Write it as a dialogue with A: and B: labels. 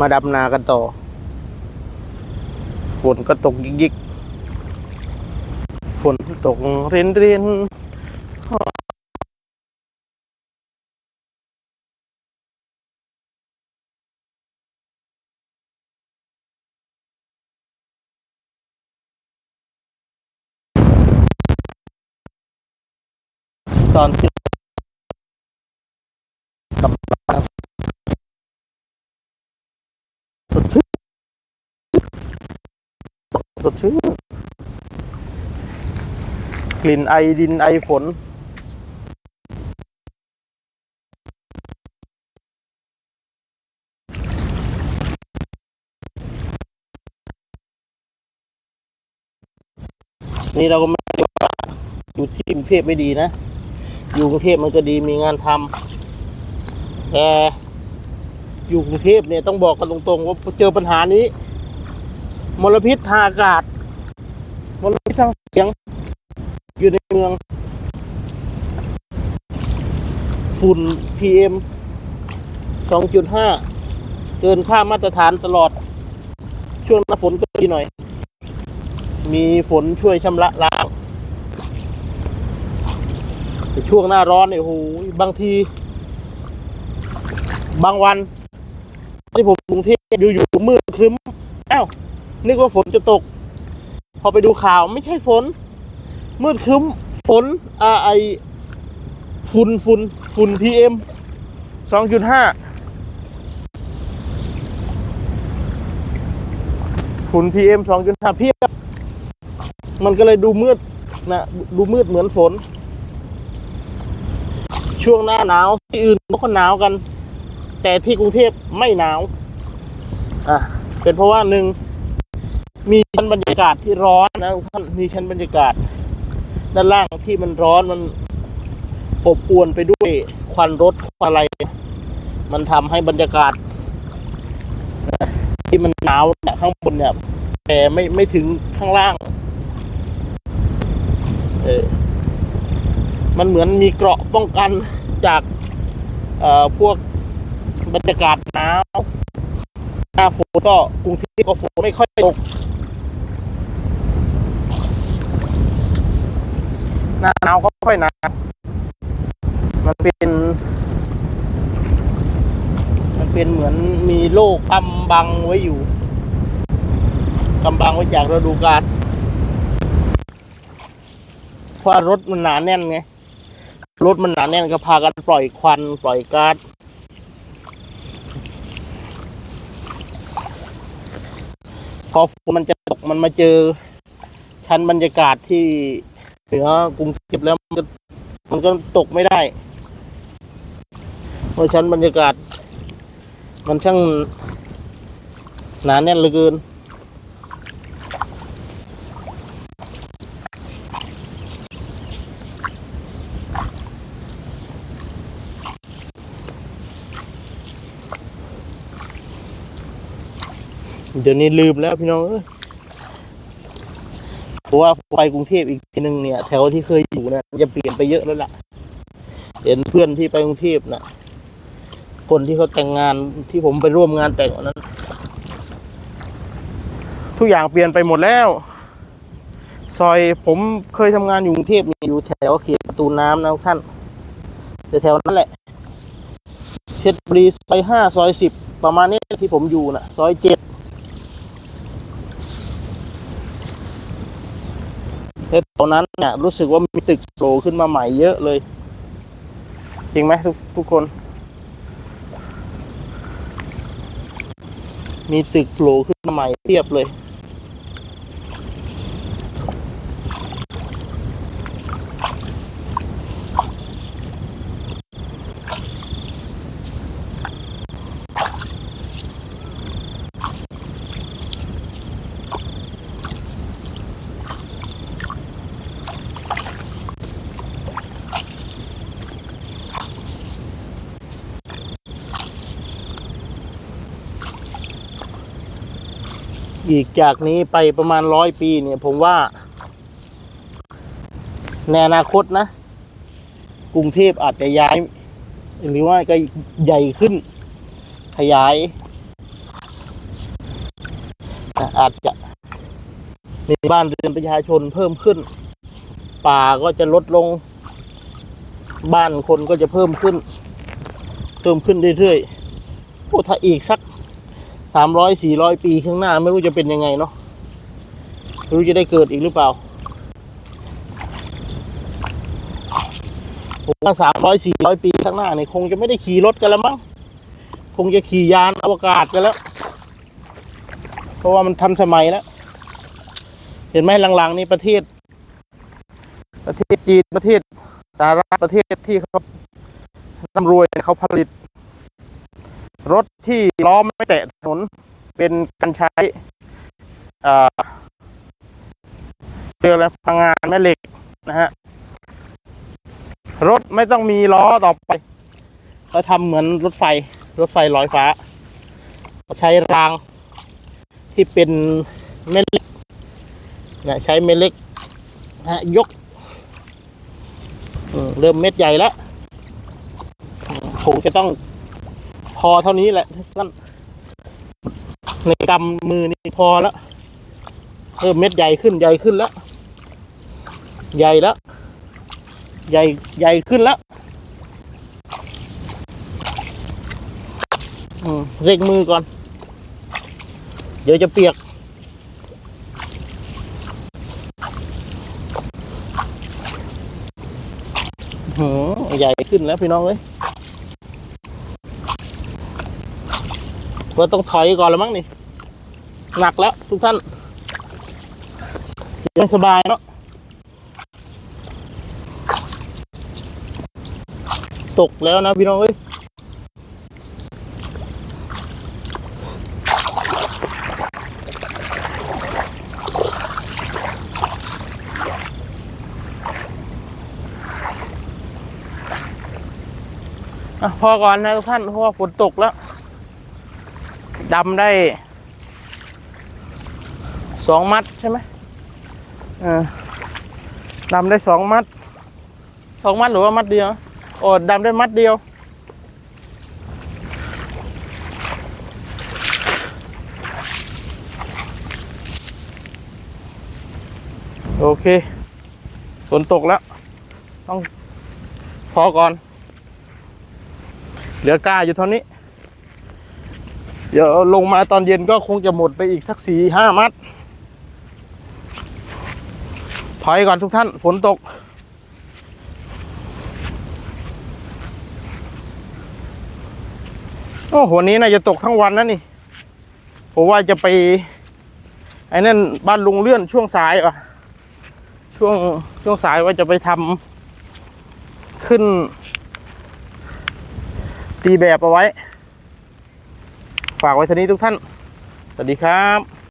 A: มาดำนากันต่อ ฝนก็ตกยิกๆ ฝนตกเรียนเรียนตอนที่ ดชื่นกลิ่นไอดินไอฝนนี่เราก็ไม่ได้ว่าอยู่ที่กรุงเทพไม่ดีนะ อยู่กรุงเทพมันก็ดีมีงานทำแต่อยู่กรุงเทพเนี่ยต้องบอกกันตรงๆว่าเจอปัญหานี้ มลพิษทางอากาศ มลพิษทางเสียง อยู่ในเมือง ฝุ่น PM 2.5 เกินค่ามาตรฐานตลอด ช่วงหน้าฝนก็ดีหน่อย มีฝนช่วยชำระล้างช่วงหน้าร้อนเนี่ยโอ้โหบางที บางวันที่ผมกรุงเทพอยู่ๆมืดครึ้มอ้าว นึกว่าฝนจะตก พอไปดูข่าวไม่ใช่ฝน มืดครึ้มฝนอาไอฝุ่นฝุ่นฝุ่นพีเอ็มสองจุดห้าฝุ่นพีเอ็มสองจุดห้าเพียบ มันก็เลยดูมืดนะดูมืดเหมือนฝน ช่วงหน้าหนาวที่อื่นก็หนาวกัน แต่ที่กรุงเทพไม่หนาว อะ เป็นเพราะว่าหนึ่ง บรรยากาศที่ร้อนนะทุกท่านมีชั้นบรรยากาศ ด้านล่างที่มันร้อนมันอบอวนไปด้วยควันรถควันอะไร มันทำให้บรรยากาศ ที่มันหนาวเนี่ยข้างบนเนี่ยแต่ไม่ไม่ถึงข้างล่าง เออมันเหมือนมีเกราะป้องกันจากเอ่อพวกบรรยากาศหนาวหน้าฝนก็กรุงเทพก็ฝนไม่ค่อยตก น้าหนาวก็ค่อยหนาวมันเป็น มันเป็นเหมือนมีโลกกำบังไว้อยู่กำบังไว้จากฤดูกาลเพราะรถมันหนาแน่นไงรถมันหนาแน่นก็พากันปล่อยควันปล่อยก๊าซพอฝนมันจะตกมันมาเจอ ชั้นบรรยากาศที่ เหนือกรุงเทพแล้วมันก็มันก็ตกไม่ได้ เพราะชั้นบรรยากาศ มันช่างหนาแน่นเหลือเกินเดี๋ยวนี้ลืมแล้วพี่น้องเอ้ย ราะว่าไปกรุงเทพอีกทีหนึ่งเนี่ยแถวที่เคยอยู่เนะจะเปลี่ยนไปเยอะแล้วล่ะ เห็นเพื่อนที่ไปกรุงเทพนะคนที่เขาแต่งงานที่ผมไปร่วมงานแต่งวันนั้น ทุกอย่างเปลี่ยนไปหมดแล้ว ซอยผมเคยทำงานอยู่กรุงเทพนี่อยู่แถวเขตประตูน้ำนะท่านแต่แถวนั้นแหละเพชรบุรีซอยห้าซอยสิบประมาณนี้ที่ผมอยู่น่ะ ซอยเจ็ด แต่ตอนนั้นเนี่ยรู้สึกว่ามีตึกโผล่ขึ้นมาใหม่เยอะเลย จริงไหมทุกทุกคน มีตึกโผล่ขึ้นมาใหม่เทียบเลย อีกจากนี้ไปประมาณร้อยปีเนี่ยผมว่า ในอนาคตนะ กรุงเทพอาจจะย้าย หรือว่าก็ใหญ่ขึ้น ขยาย อาจจะมีบ้านเรือนประชาชนเพิ่มขึ้น ป่าก็จะลดลง บ้านคนก็จะเพิ่มขึ้น เพิ่มขึ้นเรื่อยๆโอ้ถ้าอีกสัก สามร้อยสี่ร้อยปีข้างหน้า ไม่รู้จะเป็นยังไงเนาะไม่รู้จะได้เกิดอีกหรือเปล่าผมว่าสามร้อยสี่ร้อยปีข้างหน้าเนี่ยคงจะไม่ได้ขี่รถกันแล้วมั้งคงจะขี่ยานอวกาศกันแล้ว เพราะว่ามันทันสมัยแล้ว เห็นไหมหลังๆนี่ประเทศ ประเทศจีนประเทศสหรัฐประเทศที่เขาร่ำรวยเนี่ยเขาผลิต รถที่ล้อไม่แตะถนนเป็นการใช้เรียกอะไรพลังงานแม่เหล็กนะฮะรถไม่ต้องมีล้อต่อไปเขาทำเหมือนรถไฟ รถไฟลอยฟ้าเขาใช้รางที่เป็นเม็ดเหล็กนะใช้เม็ดเหล็กนะฮะยก เริ่มเม็ดใหญ่แล้วอืมจะต้อง พอเท่านี้แหละท่านในกำมือนี่พอแล้วเริ่มเม็ดใหญ่ขึ้นใหญ่ขึ้นแล้ว ใหญ่แล้ว ใหญ่ใหญ่ขึ้นแล้วอืมเร่งมือก่อน เดี๋ยวจะเปียกหือใหญ่ขึ้นแล้วพี่น้องเอ้ย ว่าต้องถอยก่อนแล้วมั้งนี่หนักแล้วทุกท่านยังสบายเนาะตกแล้วนะพี่น้องเอ้ยพอก่อนนะทุกท่านเพราะว่าฝนตกแล้ว ดำได้สองมัดใช่ไหมเออดำได้สองมัดสองมัดหรือว่ามัดเดียวโอ้ดำได้มัดเดียว โอเคฝนตกแล้ว ต้องพอก่อน เหลือกล้าอยู่เท่านี้ เดี๋ยวลงมาตอนเย็นก็คงจะหมดไปอีกสักสี่ห้ามัด ถอยก่อนทุกท่าน ฝนตก โอ้วันนี้น่าจะตกทั้งวันนะนี่ ผมว่าจะไป ไอ้นั่นบ้านลุงเลื่อนช่วงสายอะ ช่วงช่วงสายว่าจะไปทำขึ้น ตีแบบเอาไว้ ฝากไว้เท่านี้ทุกท่าน สวัสดีครับ